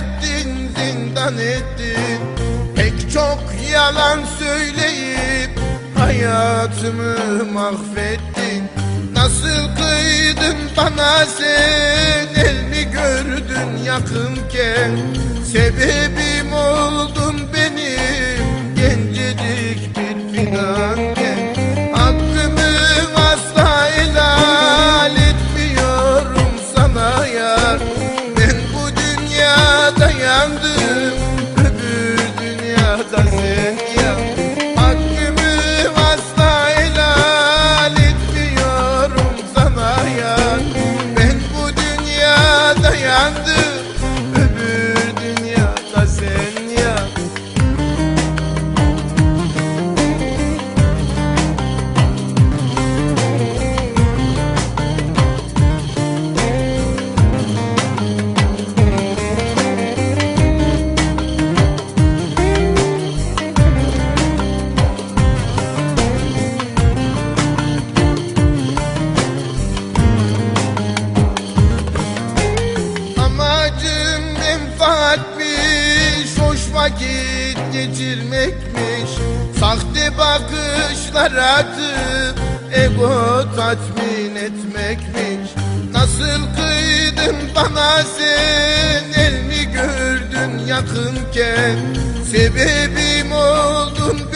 ettin zindan ettin. Pek çok yalan söyleyip hayatımı mahvettin. Nasıl kıydın bana sen? Elini gördün yakınken? Sebebim oldun benim. Vakit geçirmekmiş. Sahte bakışlar atıp Ego tatmin etmekmiş. Nasıl kıydın bana sen El mi gördün yakınken? Sebebim oldun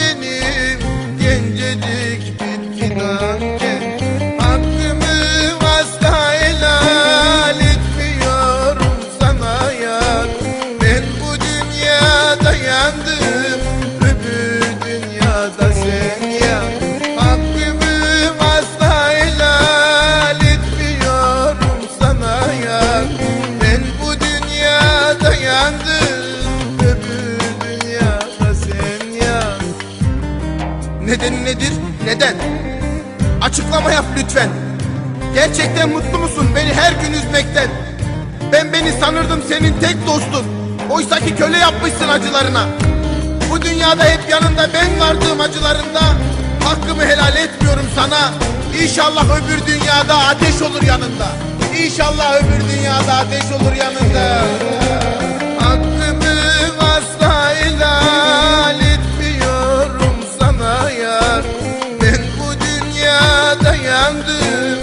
Neden nedir? Neden? Açıklama yap lütfen. Gerçekten mutlu musun beni her gün üzmekten? Ben beni sanırdım senin tek dostun. Oysa ki köle yapmışsın acılarına. Bu dünyada hep yanında ben vardığım acılarında hakkımı helal etmiyorum sana. İnşallah öbür dünyada ateş olur yanında. İnşallah öbür dünyada ateş olur yanında. güvendim